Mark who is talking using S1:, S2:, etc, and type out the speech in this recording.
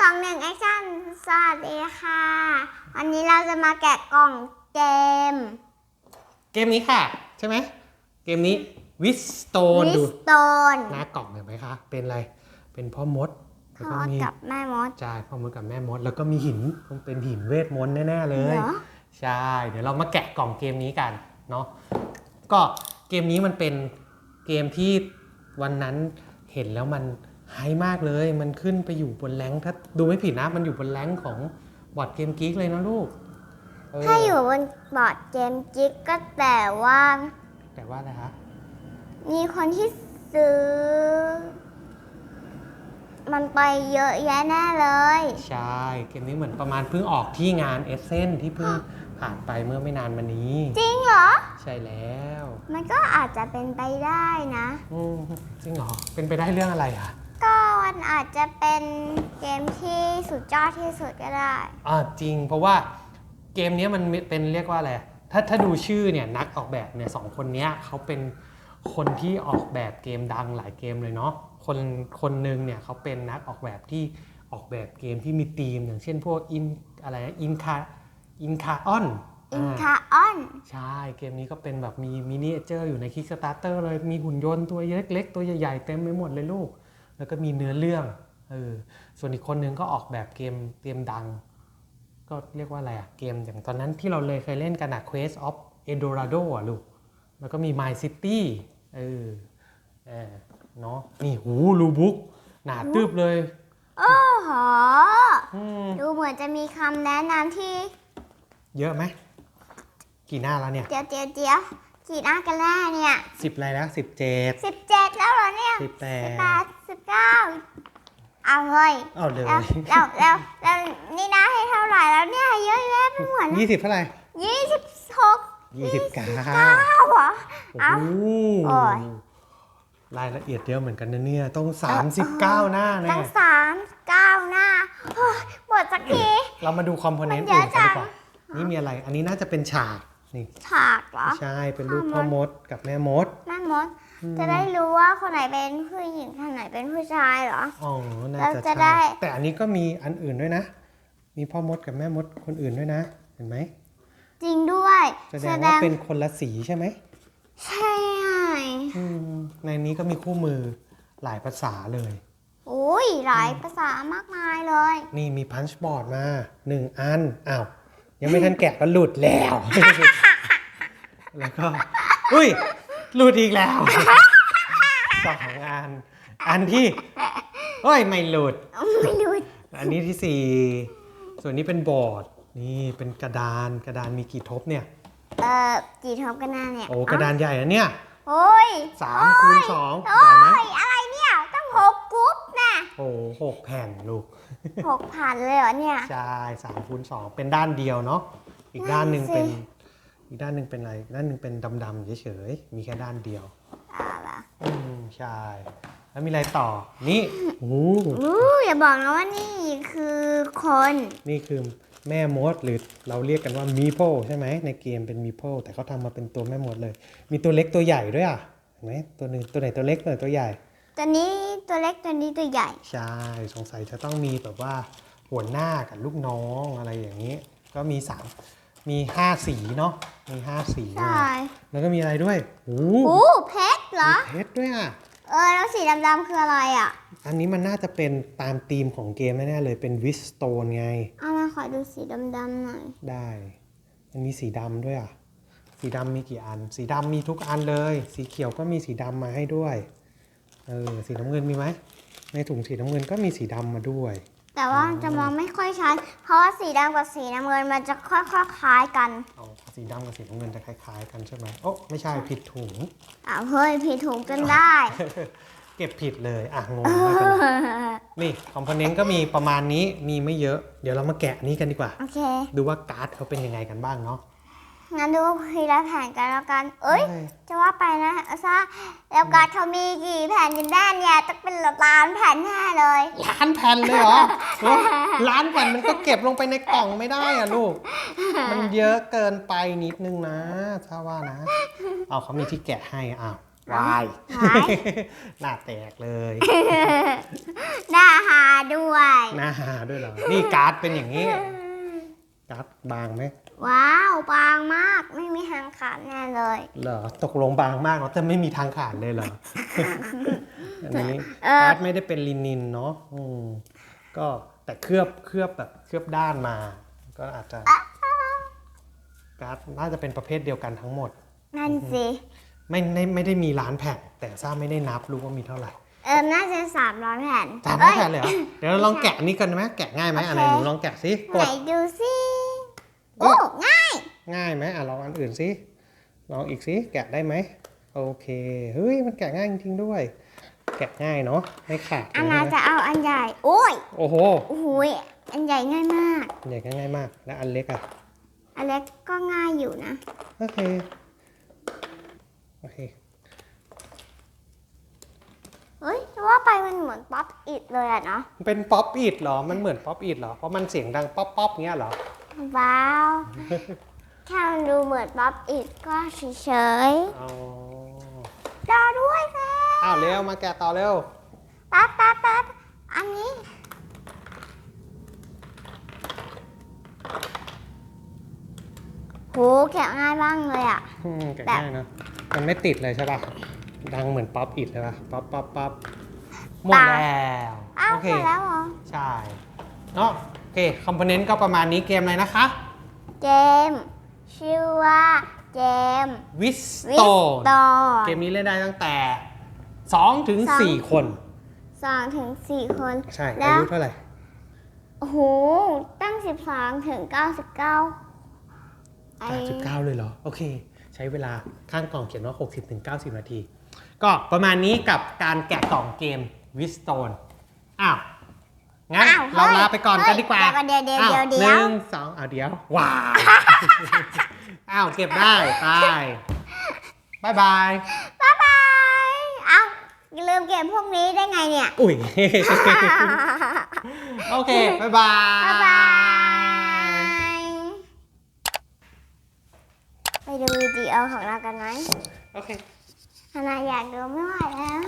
S1: สองหนึ่งแอคชั่น สวัสดีค่ะ วันนี้เราจะมาแกะกล่องเกม
S2: เกมนี้ค่ะ ใช่ไหม เกมนี้วิสโตน
S1: วิ
S2: ดู
S1: สโตน
S2: หน้ากล่องเห็นไหมคะ เป็นอะไร เป็นพ่อมดแล้ว
S1: พ่
S2: ก็
S1: อ
S2: มี
S1: กับแม่มด
S2: ใช่พ่อมดกับแม่มด แล้วก็มีหินมันเป็นหินเวทมนต์แน่ ๆ เลย
S1: เหรอ
S2: ใช่ เดี๋ยวเรามาแกะกล่องเกมนี้กันเนาะ ก็เกมนี้มันเป็นเกมที่วันนั้นเห็นแล้วมัน ไฮมากเลย มันขึ้นไปอยู่บนแรงค์ถ้าดูไม่ผิดนะ มันอยู่บนแรงค์ของบอร์ดเกมกิ๊กเลยนะลูกเถ้า
S1: อยู่บนบอร์ดเกมจิ๊กก็แต่ว่า
S2: แต่ว่าอะไรคะ
S1: มีคนที่ซื้อ มันไปเยอะแยะแน่เลย
S2: ใช่ เกมนี้เหมือนประมาณเพิ่งออกที่งานเอเซนที่เพิ่งผ่านไปเมื่อไม่นานมานี้
S1: จริงเหรอ
S2: ใช่แล้ว
S1: มันก็อาจจะเป็นไปได้นะ
S2: อืมจริงเหรอ เป็นไปได้เรื่องอะไรอะ
S1: ก็มันอาจจะเป็นเกมที่สุดยอดที่สุดก็ได้
S2: อ่าจริง เพราะว่าเกมนี้มันเป็นเรียกว่าอะไรถ้าถ้าดูชื่อเนี่ยนักออกแบบเนี่ยสองคนเนี้ยเขาเป็นคนที่ออกแบบเกมดังหลายเกมเลยเนาะคนคนหนึ่งเนี่ยเขาเป็นนักออกแบบที่ออกแบบเกมที่มีธีม อย่างเช่นพวกอินอะไรอินคาอินคาออน
S1: อินคาออน
S2: ใช่เกมนี้ก็เป็นแบบมีมินิเจอร์อยู่ใน Kickstarter เลยมีหุ่นยนต์ตัวเล็กๆ ตัวใหญ่ๆ เต็มไปหมดเลยลูก แล้วก็มีเนื้อเรื่องเออส่วนอีกคนนึงก็ออกแบบเกมเกมดัง ก็เรียกว่าอะไรอะเกมอย่างตอนนั้นที่เราเลยเคยเล่นกันอะ Quest of Eldorado อะลูก แล้วก็มี My City เออเออเนาะนี่หูรูบุ๊กหนาตึบเลย
S1: โอ้โห
S2: อืม
S1: ดูเหมือนจะมีคำแนะนำที่
S2: เยอะไหม กี่หน้าแล้วเนี่ย
S1: เจียวเจียวเจียว กี่หน้ากันแน่เนี่ย
S2: สิบอะไรแล้วสิบเจ็ด
S1: สิบเจ็ดแล้วเหรอเนี่ย
S2: สิบแป
S1: สิบ
S2: ด
S1: แปดสิบเก้าเอาเลย
S2: เอาเลย
S1: แล้วแล้วแล้วแล้วนี่นะให้เท่าไหร่แล้วเนี่ยเยอะแยะไปหมดเลย
S2: ยี่สิบเท่าไหร่
S1: ยี่สิบหก
S2: ยี่สิบเก้า
S1: เก้าเหรอ
S2: โอ้
S1: เอา
S2: โห
S1: โอ้ย
S2: รายละเอียดเยอะเหมือนกันนะเนี่ยต้อง 39 หน้าแน่
S1: ตั้งสามเก้าหน้าเฮ้ยหมดสักที
S2: เรามาดูคอมโพเนนต์
S1: มันเย
S2: อื่
S1: อะ
S2: นกันดีก
S1: จั
S2: ว่างนี่มีอะไร อันนี้น่าจะเป็นฉาก นี่
S1: ฉากเหรอ
S2: ใช่เป็นรูปพ่อมดกับแม่มด
S1: แม่มด จะได้รู้ว่าคนไหนเป็นผู้หญิงคนไหนเป็นผู้ชายเหรอ
S2: อ๋อน่า
S1: แล้ว
S2: จะ
S1: จะได้
S2: ใช่แต่อันนี้ก็มีอันอื่นด้วยนะ มีพ่อมดกับแม่มดคนอื่นด้วยนะ เห็นไหม
S1: จริงด้วย
S2: แสดงว่าเป็นคนละสีใช่ไหม
S1: ใช่
S2: อืมในนี้ก็มีคู่มือหลายภาษาเลย
S1: โอ้ยหลายภาษามากมายเลย
S2: นี่มีพันช์บอร์ดมาหนึ่งอันอ้าว ยังไม่ทันแกะก็หลุดแล้ว แล้วก็อุ้ยหลุดอีกแล้วสองอัน อันที่เฮ้ยไม่หลุด
S1: ไม่รู้
S2: อันนี้ที่สี่ส่วนนี้เป็นบอร์ดนี่เป็นกระดานกระดานมีกี่ทบเนี่ย
S1: เอ่อกี่ทบกันนะเนี่ย
S2: โอ้กระดานใหญ่นะเนี่ย
S1: โอ้ย
S2: สามคูณสอง
S1: โอ้
S2: ใหญ่ไหม
S1: ยอะไรเนี่ยตั้งหกกรุ๊ปนะ
S2: โอ้หกแผ่นลูก
S1: หกพันเลยเหรอเนี่ย
S2: ใช่สามคูณสองเป็นด้านเดียวเนาะอีกด้านหนึ่ง
S1: นั่นสิ
S2: เป็น อีกด้านหนึ่งเป็นอะไรอีกด้านหนึ่งเป็นดำๆเฉยๆมีแค่ด้านเดียว
S1: อะไร
S2: อืมใช่ แล้วมีอะไรต่อนี่โอ้โห
S1: อู้อย่าบอกนะว่านี่คือคน
S2: นี่คือแม่มดหรือเราเรียกกันว่ามีโพใช่ไหมในเกมเป็นมีโพแต่เขาทำมาเป็นตัวแม่มดเลย มีตัวเล็กตัวใหญ่ด้วยอะเห็นไหมตัวหนึ่งตัวไหนตัวเล็กตัวไหนตัวใหญ่
S1: ตัวนี้ตัวเล็กตัวนี้ตัวใหญ่
S2: ใช่ สงสัยจะต้องมีแบบว่าหัวหน้ากับลูกน้องอะไรอย่างนี้ ก็มีสามมีห้าสีเนาะมีห้าสีเล
S1: ใช่
S2: ยแล้วก็มีอะไรด้วยโอ้
S1: อู้เพชรเหรอ
S2: มีเพชรด้วยอะ
S1: เออ แล้วสีดำๆคืออะไรอะ
S2: อันนี้มันน่าจะเป็นตามธีมของเกมแน่ๆเลยเป็นวิสโตนไง
S1: เอามาขอดูสีดำๆหน่อย
S2: ได้ มันมีสีดำด้วยอะ สีดำมีกี่อัน สีดำมีทุกอันเลย สีเขียวก็มีสีดำมาให้ด้วย เออสีน้ำเงินมีไหมในถุงสีน้ำเงินก็มีสีดำมาด้วย
S1: แต่ว่ามันจะมองไม่ค่อยชัด เพราะว่าสีดำกับสีน้ำเงินมันจะค่อยๆคล้ายกัน
S2: เอาสีดำกับสีน้ำเงินจะคล้าย ๆ กันใช่ไหมโอ้ไม่ใช่ผิดถุง
S1: อ้าวเฮ้ยผิดถุงจนได้
S2: เก็บผิดเลยอะงงไม่เป็นไรนี่คอมโพเนนต์ก็มีประมาณนี้มีไม่เยอะ เดี๋ยวเรามาแกะอันนี้กันดีกว่า
S1: โอเค
S2: ดูว่าการ์ดเขาเป็นยังไงกันบ้างเนาะ
S1: งั้นดูทีละแผ่นกันแล้วกัน เอ้ย
S2: ได้
S1: จะว่าไปนะเอลซ่าแล้วการ์ดเขามีกี่แผ่นกันแน่เนี่ยต้องเป็นล้านแผ่นแน่เลย
S2: ล้านแผ่นเลยเหรอโอ้ล้านแผ่นมันก็เก็บลงไปในกล่องไม่ได้อะลูก มันเยอะเกินไปนิดนึงนะถ้าว่านะ เอาเขามีที่แกะให้อ้าววาย
S1: วาย
S2: หน้าแตกเลย
S1: หน้าหาด้วย
S2: หน้าหาด้วยเหรอ นี่การ์ดเป็นอย่างนี้ การ์ดบางไหม
S1: ว้าวบางมากไม่มีทางขาดแน่เลย
S2: เหรอตกลงบางมากเนาะแต่ไม่มีทางขาดเลยเหรอ อันนี้
S1: เออ
S2: การ์ดไม่ได้เป็นลินินเนาะอืมก็แต่เคลือบเคลือบแบบเคลือบด้านมา ก็อาจจะการ์ดน่าจะเป็นประเภทเดียวกันทั้งหมด
S1: นั่นสิ
S2: ไม่ไม่ไม่ได้มีล้านแผ่นแต่ซ่าไม่ได้นับรู้ว่ามีเท่าไหร่
S1: เอิมน่าจะสามร้อยแผ่น
S2: สามร้อยแผ่นเลยเหรอเดี๋ยวเราลองแกะอันนี้กันไหมแกะง่ายไหม
S1: โอเค
S2: อันไหนหนูลองแกะสิก
S1: ไหน
S2: ด
S1: ดูสิโอ้ ง่าย
S2: ง่ายไหมอะลองอันอื่นสิลองอีกสิแกะได้ไหมโอเคเฮ้ยมันแกะง่ายจริงๆด้วย แกะง่ายเนาะไม่ขาด
S1: อัน
S2: เลย
S1: นา
S2: ใช่ไหม
S1: จะเอาอันใหญ่โอ้ย
S2: โอ้โห
S1: โอ้โหยอันใหญ่ง่ายมาก
S2: ใหญ่ก็ง่ายมากแล้วอันเล็กอะ
S1: อันเล็กก็ง่ายอยู่นะ
S2: โอเคโอเค
S1: เฮ้ยแต่ว่าไปมันเหมือนป๊อปอิดเลยอะเนาะ
S2: มันเป็นป๊อปอิดเหรอมันเหมือนป๊อปอิดเหรอเพราะมันเสียงดังป๊อปป๊อปเงี้ยเหรอ
S1: ว้าว แค่มันดูเหมือนป๊อปอิดก็เฉย
S2: อ๋อ
S1: ๆรอด้วยค่ะ
S2: อ้าวเร็วมาแกะต่อเร็ว
S1: แป๊บแป๊บแป๊บอันนี้ โหแกะง่ายบ้างเลยอะ
S2: อืมแกะ
S1: แบบ
S2: ง่ายเนอะมันไม่ติดเลยใช่ป่ะ ดังเหมือนป๊อปอิดเลยป่ะ ป๊อปป๊อปป๊อปหมดแล้ว
S1: อ้าว
S2: โอ
S1: ห
S2: เค
S1: มดแล้วเหรอ
S2: ใช่ เนาะโอเค คอมโพเนนต์ก็ประมาณนี้เกมอะไรนะคะ
S1: เกม ชื่อว่าเกม
S2: วิส
S1: วิ
S2: โต
S1: ส
S2: น
S1: โต
S2: เกมนี้เล่นได้ตั้งแต่2ถึง
S1: สอง
S2: 4คน
S1: สองถึงสี่คน
S2: ใช่
S1: แล้
S2: อาว ยุเท่าไหร่
S1: โอ้โหตั้งสิบสองถึงเก้าสิบเก้าไอ้
S2: 89เลยเหรอ โอเค ใช้เวลาข้างกล่องเขียนว่า 60ถึง90 นาที ก็ประมาณนี้กับการแกะกล่องเกมวิสโตนอ้าว งั้น
S1: อ้าว
S2: เรา
S1: ฮ้ย
S2: ลาไปก่อนกันดีกว่า
S1: เดี๋ยวเดี๋ยว
S2: อ้า
S1: เดี๋ยว
S2: ห
S1: เดี๋ยว
S2: นึ่งสองเอาเดี๋ยว ว้าวอ้าวเก็บได้ไปบายบาย
S1: บ๊ายบาย เอ้าอย่าลืมเกมพวกนี้ได้ไงเนี่ย
S2: อุ้ย โอเคบายบาย
S1: บ๊ายบาย ไปดูวิดีโอของเรากันไหม
S2: โอเค
S1: ขนาดอยากดูไม่ไหวแล้ว